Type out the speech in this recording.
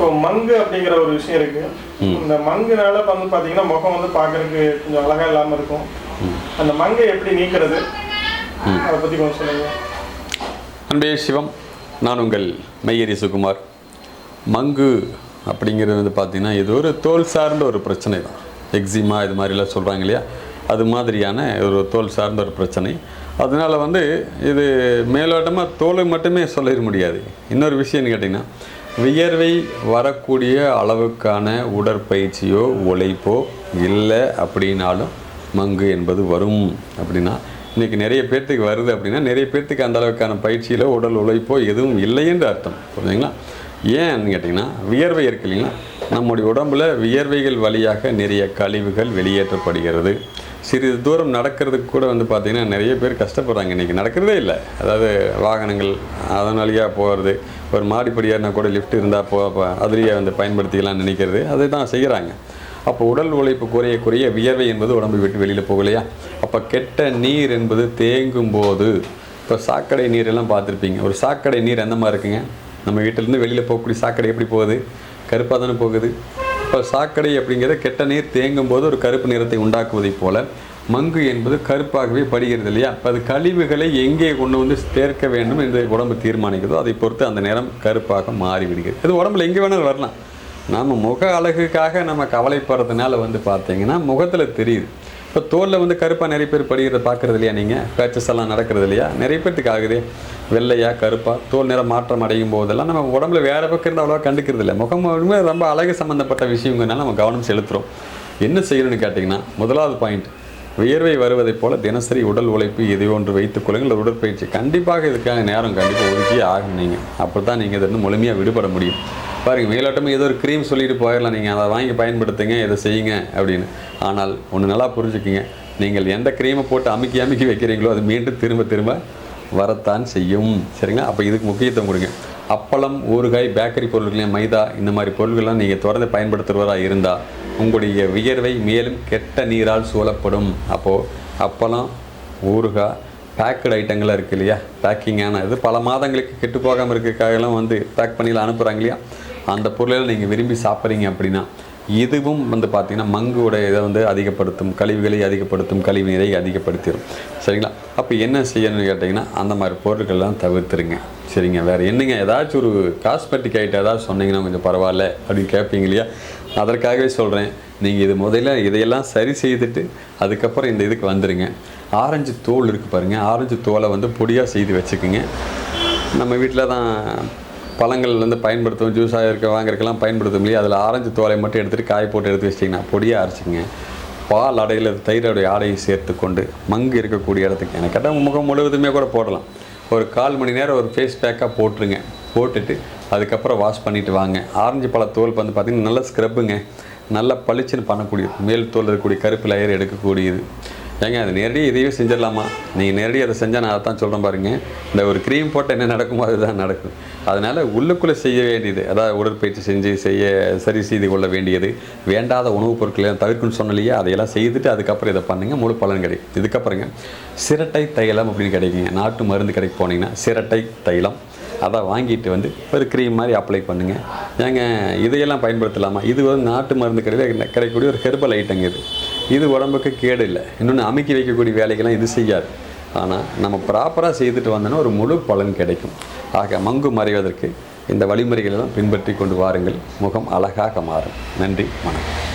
இப்போ மங்கு அப்படிங்கிற ஒரு விஷயம் இருக்கு. இந்த மங்குனால வந்து பாத்தீங்கன்னா முகம் வந்து பார்க்கறதுக்கு கொஞ்சம் அழகா இல்லாம இருக்கும். அந்த மங்கை எப்படி நீக்கிறது? அதை பத்தி கொஞ்சம் சொல்லுங்க. அன்பே சிவம் நான் உங்கள் மையரி சுகுமார். மங்கு அப்படிங்கிறது வந்து பார்த்திங்கன்னா இது ஒரு தோல் சார்ந்த ஒரு பிரச்சனை தான். எக்ஸிமா இது மாதிரிலாம் சொல்கிறாங்க இல்லையா? அது மாதிரியான ஒரு தோல் சார்ந்த ஒரு பிரச்சனை. அதனால் வந்து இது மேலோட்டமாக தோலை மட்டுமே சொல்லிட முடியாது. இன்னொரு விஷயம்னு கேட்டிங்கன்னா வியர்வை வரக்கூடிய அளவுக்கான உடற்பயிற்சியோ உழைப்போ இல்லை அப்படின்னாலும் மங்கு என்பது வரும் அப்படின்னா இன்றைக்கி நிறைய பேர்த்துக்கு வருது அப்படின்னா நிறைய பேர்த்துக்கு அந்த அளவுக்கான பயிற்சியில் உடல் உழைப்போ எதுவும் இல்லை என்று அர்த்தம். புரிஞ்சுங்களா? ஏன்னு கேட்டிங்கன்னா வியர்வை இருக்கு இல்லைங்களா? நம்முடைய உடம்புல வியர்வைகள் வழியாக நிறைய கழிவுகள் வெளியேற்றப்படுகிறது. சிறிது தூரம் நடக்கிறதுக்கு கூட வந்து பார்த்திங்கன்னா நிறைய பேர் கஷ்டப்படுறாங்க. இன்றைக்கி நடக்கிறதே இல்லை. அதாவது வாகனங்கள் அதன் வழியாக போகிறது ஒரு மாடிப்படியாக கூட லிஃப்ட் இருந்தால் போ ப- அதுலேயே வந்து பயன்படுத்திக்கலாம்னு நினைக்கிறது அதை தான் செய்கிறாங்க அப்போ உடல் உழைப்பு குறைய குறைய வியர்வை என்பது உடம்பை விட்டு வெளியில் போகலையா? அப்போ கெட்ட நீர் என்பது தேங்கும் போது இப்போ சாக்கடை நீரெல்லாம் பார்த்துருப்பீங்க. ஒரு சாக்கடை நீர் எந்த மாதிரி இருக்குங்க? நம்ம வீட்டிலேருந்து வெளியில் போகக்கூடிய சாக்கடை எப்படி போகுது? கருப்பாக தானே போகுது. இப்போ சாக்கடை அப்படிங்கிறது கெட்ட நீர் தேங்கும் போது ஒரு கருப்பு நிறத்தை உண்டாக்குவதைப் போல மங்கு என்பது கருப்பாகவே படுகிறது இல்லையா? அப்போ அது கழிவுகளை எங்கே கொண்டு வந்து சேர்க்க வேண்டும் என்று உடம்பு தீர்மானிக்கிறதோ. அதை பொறுத்து அந்த நிறம் கருப்பாக மாறிவிடுகிறது. இது உடம்புல எங்கே வேணாலும் வரலாம். நம்ம முக அழகுக்காக நம்ம கவலைப்படுறதுனால வந்து பார்த்தீங்கன்னா முகத்தில் தெரியுது. இப்போ தோலில் வந்து கருப்பாக நிறைய பேர் படிக்கிறத பார்க்குறது இல்லையா நீங்கள் பேச்சஸ் எல்லாம் நடக்கிறது இல்லையா நிறைய பேர்த்துக்கு ஆகுது. வெள்ளையா கருப்பாக தோல் நிறம் மாற்றம் அடையும் போதெல்லாம் நம்ம உடம்புல வேறு பக்கம் இருந்தால் அவ்வளோவா கண்டுக்கிறது இல்லை முகம் ரொம்ப அழகு சம்மந்தப்பட்ட விஷயங்கள்னால நம்ம கவனம் செலுத்துகிறோம் என்ன செய்யணும்னு கேட்டிங்கன்னா முதலாவது பாயிண்ட் வியர்வை வருவதைப் போல தினசரி உடல் உழைப்பு எதை ஒன்று வைத்துக் கொள்ளுங்கள். உடற்பயிற்சி. கண்டிப்பாக இதுக்காக நேரம் கண்டிப்பாக ஒதுக்கியே ஆகும் நீங்கள் அப்போ தான் நீங்கள் இதிலிருந்து முழுமையாக விடுபட முடியும். பாருங்க மேலோட்டமாக ஏதோ ஒரு க்ரீம் சொல்லிட்டு போயிடலாம். நீங்கள் அதை வாங்கி பயன்படுத்துங்க இதை செய்யுங்க அப்படின்னு. ஆனால் ஒன்று நல்லா புரிஞ்சுக்குங்க. நீங்கள் எந்த க்ரீமை போட்டு அமுக்கி அமுக்கி வைக்கிறீங்களோ அது மீண்டும் திரும்ப திரும்ப வரத்தான் செய்யும். சரிங்களா? அப்போ இதுக்கு முக்கியத்துவம் கொடுங்க. அப்பளம் ஊறுகாய் பேக்கரி பொருட்களையும் மைதா இந்த மாதிரி பொருட்கள்லாம் நீங்கள் தொடர்ந்து பயன்படுத்துகிறவராக இருந்தால் உங்களுடைய வியர்வை மேலும் கெட்ட நீரால் சூழப்படும். அப்போது அப்பளம் ஊறுகாய் பேக்கடு ஐட்டங்களாக இருக்குது இல்லையா? பேக்கிங்கான இது பல மாதங்களுக்கு கெட்டு போகாமல் இருக்கிறக்காகலாம் வந்து பேக் பண்ணியில் அனுப்புகிறாங்க இல்லையா? அந்த பொருளெல்லாம் நீங்கள் விரும்பி சாப்பிட்றீங்க அப்படின்னா இதுவும் வந்து பார்த்திங்கன்னா மங்குவோட இதை வந்து அதிகப்படுத்தும் கழிவுகளை அதிகப்படுத்தும் கழிவு நீரை அதிகப்படுத்திடும் சரிங்களா? அப்போ என்ன செய்யணும்னு கேட்டிங்கன்னா அந்த மாதிரி பொருட்கள்லாம் தவிர்த்துருங்க. சரிங்க? வேறு என்னங்க? ஏதாச்சும் ஒரு காஸ்மெட்டிக் ஐட்டம் ஏதாவது சொன்னீங்கன்னா கொஞ்சம் பரவாயில்ல அப்படின்னு கேட்பீங்க இல்லையா? அதற்காகவே சொல்கிறேன் நீங்கள் இது முதல்ல இதையெல்லாம் சரி செய்துட்டு அதுக்கப்புறம் இந்த இதுக்கு வந்துடுங்க ஆரஞ்சு தோல் இருக்குது பாருங்கள் ஆரஞ்சு தோலை வந்து பொடியாக செய்து வச்சுக்கோங்க. நம்ம வீட்டில் தான் பழங்கள் வந்து பயன்படுத்துவோம் ஜூஸாக இருக்க வாங்குறதுக்கெல்லாம் பயன்படுத்தும் இல்லையா? அதில் ஆரஞ்சு தோலை மட்டும் எடுத்துகிட்டு காய போட்டு எடுத்து வச்சிட்டிங்கன்னா பொடியாக அரைச்சிங்க பால் அடையில் தயிரோடைய ஆடையை சேர்த்து கொண்டு மங்கு இருக்கக்கூடிய இடத்துக்கு. எனக்கு கேட்டால் முகம் முழுவதுமே கூட போடலாம். ஒரு கால் மணி நேரம் ஒரு ஃபேஸ் பேக்காக போட்டுருங்க. போட்டுட்டு அதுக்கப்புறம் வாஷ் பண்ணிவிட்டு வாங்க. ஆரஞ்சு பழ தோல் வந்து பார்த்திங்கன்னா நல்ல ஸ்க்ரப்புங்க நல்ல பளிச்சுன்னு பண்ணக்கூடியது. மேல் தோல் இருக்கக்கூடிய கருப்பு லயர் எடுக்கக்கூடியது. ஏங்க அது நேரடியாக இதையும் செஞ்சிடலாமா? நீங்கள் நேரடியாக அதை செஞ்சால் நான் அதை தான் சொல்கிறேன் பாருங்கள் இந்த ஒரு க்ரீம் போட்டு என்ன நடக்குமோ அதுதான் நடக்கும். அதனால் உள்ளுக்குள்ளே செய்ய வேண்டியது அதாவது உடற்பயிற்சி செஞ்சு செய்ய சரி செய்து கொள்ள வேண்டியது வேண்டாத உணவுப் பொருட்களை தவிர்க்கணும்னு சொன்னலையே அதையெல்லாம் செய்துட்டு அதுக்கப்புறம் இதை பண்ணுங்க முழு பலன் கிடைக்கும். இதுக்கப்புறங்க சிரட்டை தைலம் அப்படின்னு கிடைக்குங்க. நாட்டு மருந்து கடைக்கு போனீங்கன்னா சிரட்டை தைலம் அதை வாங்கிட்டு வந்து ஒரு க்ரீம் மாதிரி அப்ளை பண்ணுங்கள் ஏங்க இதையெல்லாம் பயன்படுத்தலாமா? இது வந்து நாட்டு மருந்து கடையில் கிடைக்கக்கூடிய ஒரு ஹெர்பல் ஐட்டங்க இது. இது உடம்புக்கு கேடு இல்லை. இன்னொன்று அமுக்கி வைக்கக்கூடிய வேலைகள்லாம் இது செய்யாது. ஆனால் நம்ம ப்ராப்பராக செய்துட்டு வந்தோன்னா ஒரு முழு பலன் கிடைக்கும். ஆக மங்கு மறைவதற்கு இந்த வழிமுறைகளெல்லாம் பின்பற்றி கொண்டு வாருங்கள். முகம் அழகாக மாறும். நன்றி வணக்கம்.